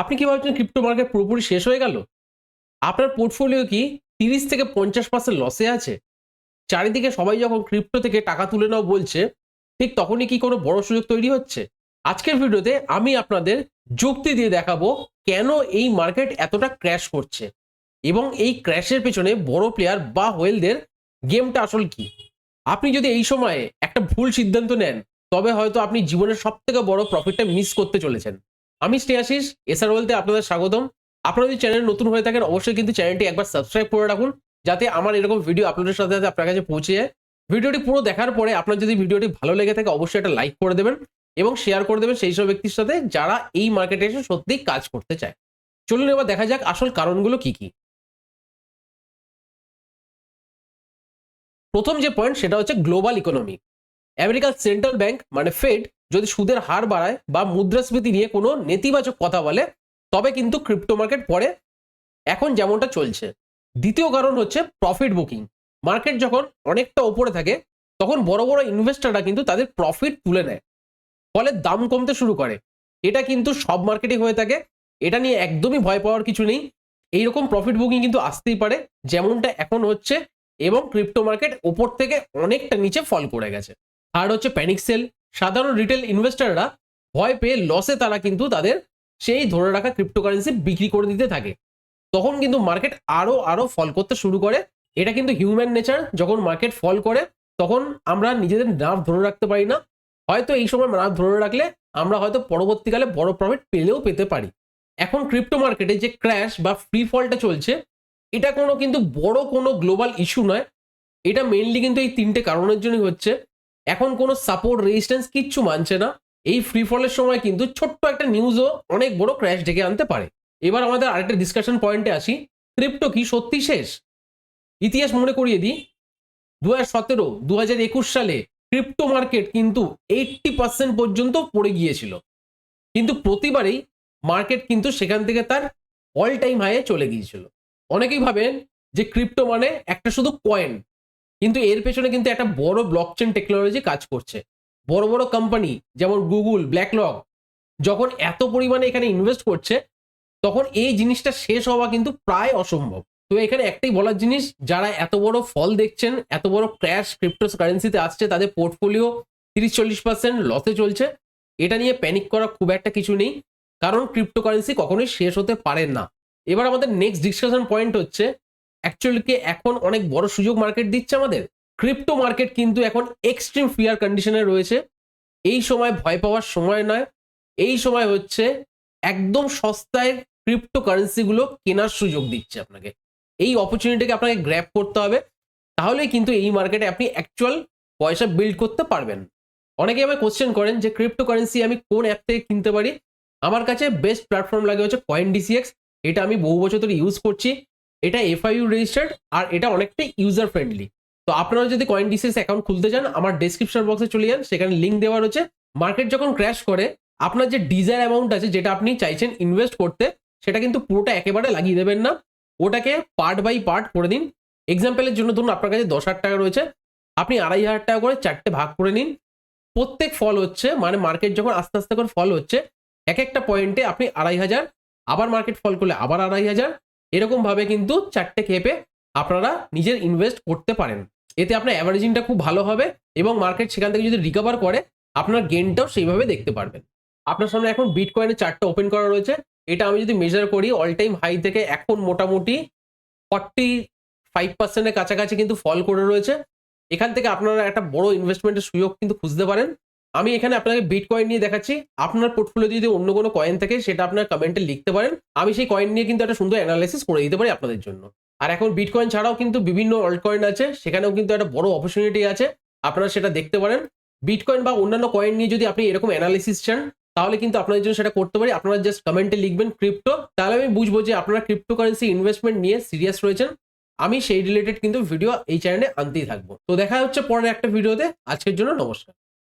আপনি কি ভাবছেন ক্রিপ্টো মার্কেট পুরোপুরি শেষ হয়ে গেল? আপনার পোর্টফোলিও কি তিরিশ থেকে পঞ্চাশ পার্সেন্ট লসে আছে? চারিদিকে সবাই যখন ক্রিপ্টো থেকে টাকা তুলে নাও বলছে, ঠিক তখনই কি কোনো বড় সুযোগ তৈরি হচ্ছে? আজকের ভিডিওতে আমি আপনাদের যুক্তি দিয়ে দেখাবো কেন এই মার্কেট এতটা ক্র্যাশ করছে এবং এই ক্র্যাশের পেছনে বড় প্লেয়ার বা হোয়েলদের গেমটা আসল কি? আপনি যদি এই সময়ে একটা ভুল সিদ্ধান্ত নেন, তবে হয়তো আপনি জীবনের সব থেকে বড় প্রফিটটা মিস করতে চলেছেন। আমি স্নেহাশিস এসআর বলতে আপনাদের স্বাগতম। আপনারা যদি চ্যানেল নতুন হয়ে থাকেন, অবশ্যই কিন্তু চ্যানেলটি একবার সাবস্ক্রাইব করে রাখুন, যাতে আমার এরকম ভিডিও আপনাদের সাথে সাথে আপনার কাছে পৌঁছে যায়। ভিডিওটি পুরো দেখার পরে আপনার যদি ভিডিওটি ভালো লেগে থাকে, অবশ্যই একটা লাইক করে দেবেন এবং শেয়ার করে দেবেন সেই সব ব্যক্তির সাথে যারা এই মার্কেটে এসে সত্যিই কাজ করতে চায়। চলুন এবার দেখা যাক আসল কারণগুলো কি কি। প্রথম যে পয়েন্ট সেটা হচ্ছে গ্লোবাল ইকোনমি আমেরিকার সেন্ট্রাল ব্যাংক মানে ফেড যদি সুদের হার বাড়ায় বা মুদ্রাস্ফীতি নিয়ে কোনো নেতিবাচক কথা বলে, তবে কিন্তু ক্রিপ্টো মার্কেট পরে এখন যেমনটা চলছে। দ্বিতীয় কারণ হচ্ছে প্রফিট বুকিং মার্কেট যখন অনেকটা ওপরে থাকে, তখন বড় বড় ইনভেস্টররা কিন্তু তাদের প্রফিট তুলে নেয়। ফলে দাম কমতে শুরু করে। এটা কিন্তু সব মার্কেটে হয়ে থাকে। এটা নিয়ে একদমই ভয় পাওয়ার কিছু নেই। এইরকম প্রফিট বুকিং কিন্তু আসতেই পারে। যেমনটা এখন হচ্ছে এবং ক্রিপ্টো মার্কেট ওপর থেকে অনেকটা নিচে ফল করে গেছে। থার্ড হচ্ছে প্যানিক সেল সাধারণ রিটেল ইনভেস্টররা ভয় পেয়ে লসে তারা কিন্তু তাদের সেই ধরে রাখা ক্রিপ্টোকারেন্সি বিক্রি করে দিতে থাকে। তখন কিন্তু মার্কেট আরও আরও ফল করতে শুরু করে। এটা কিন্তু হিউম্যান নেচার যখন মার্কেট ফল করে, তখন আমরা নিজেদের নার্ভ ধরে রাখতে পারি না। হয়তো এই সময় নার্ভ ধরে রাখলে আমরা হয়তো পরবর্তীকালে বড় প্রফিট পেলেও পেতে পারি। এখন ক্রিপ্টো মার্কেটে যে ক্র্যাশ বা ফ্রি ফলটা চলছে, এটা কোনো কিন্তু বড় কোনো গ্লোবাল ইস্যু নয়। এটা মেইনলি কিন্তু এই তিনটে কারণের জন্যই হচ্ছে। এখন কোনো সাপোর্ট রেজিস্ট্যান্স কিচ্ছু মানছে না। এই ফ্রি ফলের সময় কিন্তু ছোট্ট একটা নিউজও অনেক বড় ক্র্যাশ ডেকে আনতে পারে। এবার আমাদের আরেকটা ডিসকাশন পয়েন্টে আসি। ক্রিপ্টো কি সত্যি শেষ? ইতিহাস মনে করিয়ে দিই। দু হাজার সতেরো দু হাজার একুশ সালে ক্রিপ্টো মার্কেট কিন্তু এইটটি পার্সেন্ট পর্যন্ত পড়ে গিয়েছিল। কিন্তু প্রতিবারেই মার্কেট কিন্তু সেখান থেকে তার অল টাইম হাইয়ে চলে গিয়েছিল। অনেকেই ভাবেন যে ক্রিপ্টো মানে একটা শুধু কয়েন কিন্তু এর পেছনে কিন্তু একটা বড় ব্লকচেন টেকনোলজি কাজ করছে। বড় বড় কোম্পানি যেমন গুগল ব্ল্যাকলক যখন এত পরিমাণে এখানে ইনভেস্ট করছে, তখন এই জিনিসটা শেষ হওয়া কিন্তু প্রায় অসম্ভব। তো এখানে একটাই বলার জিনিস, যারা এত বড় ফল দেখছেন, এত বড় ক্র্যাশ ক্রিপ্টো কারেন্সিতে আসছে, তাদের পোর্টফোলিও তিরিশ চল্লিশ পার্সেন্ট লসে চলছে। এটা নিয়ে প্যানিক করা খুব একটা কিছু নেই, কারণ ক্রিপ্টো কারেন্সি কখনোই শেষ হতে পারে না। এবার আমাদের নেক্সট ডিসকাশন পয়েন্ট হচ্ছে অ্যাকচুয়ালি কি এখন অনেক বড় সুযোগ মার্কেট দিচ্ছে আমাদের? ক্রিপ্টো মার্কেট কিন্তু এখন এক্সট্রিম ফিয়ার কন্ডিশনে রয়েছে। এই সময় ভয় পাওয়ার সময় নয়। এই সময় হচ্ছে একদম সস্তায় ক্রিপ্টো কারেন্সিগুলো কেনার সুযোগ দিচ্ছে আপনাকে। এই অপরচুনিটিকে আপনাকে গ্র্যাপ করতে হবে। তাহলে কিন্তু এই মার্কেটে আপনি অ্যাকচুয়াল পয়সা বিল্ড করতে পারবেন। অনেকে আমায় কোশ্চেন করেন যে ক্রিপ্টো কারেন্সি আমি কোন অ্যাপ থেকে কিনতে পারি? আমার কাছে বেস্ট প্ল্যাটফর্ম লাগে হচ্ছে কয়েন ডিসিএক্স এটা আমি বহু বছর ধরে ইউজ করছি। এটা এফআইইউ রেজিস্টার্ড আর এটা অনেকটাই ইউজার ফ্রেন্ডলি তো আপনারা যদি কয়েন ডিসিএস অ্যাকাউন্ট খুলতে চান, আমার ডেসক্রিপশন বক্সে চলে যান, সেখানে লিঙ্ক দেওয়া রয়েছে। মার্কেট যখন ক্র্যাশ করে, আপনার যে ডিজায়ার অ্যামাউন্ট আছে, যেটা আপনি চাইছেন ইনভেস্ট করতে, সেটা কিন্তু পুরোটা একেবারে লাগিয়ে দেবেন না। ওটাকে পার্ট বাই পার্ট করে দিন এক্সাম্পলের জন্য ধরুন আপনার কাছে দশ হাজার টাকা রয়েছে। আপনি আড়াই হাজার টাকা করে চারটে ভাগ করে নিন। প্রত্যেক ফল হচ্ছে মানে মার্কেট যখন আস্তে আস্তে করে ফল হচ্ছে, এক একটা পয়েন্টে আপনি আড়াই হাজার, আবার মার্কেট ফল করলে আবার আড়াই হাজার এরকম ভাবে কিন্তু চারটে খেপে আপনারা নিজের ইনভেস্ট করতে পারেন। এতে আপনার অ্যাভারেজিংটা খুব ভালো হবে এবং মার্কেট সেখান থেকে যদি রিকভার করে, আপনার গেনটাও সেইভাবে দেখতে পারবেন। আপনার সামনে এখন বিট কয়েনের চারটা ওপেন করা রয়েছে। এটা আমি যদি মেজার করি অল টাইম হাই থেকে এখন মোটামুটি ফর্টি ফাইভ পার্সেন্টের কাছাকাছি কিন্তু ফল করে রয়েছে। এখান থেকে আপনারা একটা বড় ইনভেস্টমেন্টের সুযোগ কিন্তু খুঁজতে পারেন। আমি এখানে আপনাকে বিট কয়েন নিয়ে দেখাচ্ছি। আপনার পোর্টফোলিও যদি অন্য কোনো কয়েন থাকে, সেটা আপনার কমেন্টে লিখতে পারেন। আমি সেই কয়েন নিয়ে কিন্তু একটা সুন্দর অ্যানালাইসিস করে দিতে পারি আপনাদের জন্য। আর এখন বিট কয়েন ছাড়াও কিন্তু বিভিন্ন অল্ট কয়েন আছে, সেখানেও কিন্তু একটা বড় অপরচুনিটি আছে। আপনারা সেটা দেখতে পারেন। বিটকয়েন বা অন্যান্য কয়েন নিয়ে যদি আপনি এরকম অ্যানালিসিস চান, তাহলে কিন্তু আপনাদের জন্য সেটা করতে পারি। আপনারা জাস্ট কমেন্টে লিখবেন ক্রিপ্টো তাহলে আমি বুঝব যে আপনারা ক্রিপ্টো কারেন্সি ইনভেস্টমেন্ট নিয়ে সিরিয়াস রয়েছেন। আমি সেই রিলেটেড কিন্তু ভিডিও এই চ্যানেলে আনতেই থাকব। তো দেখা হচ্ছে পরের একটা ভিডিওতে আজকের জন্য নমস্কার।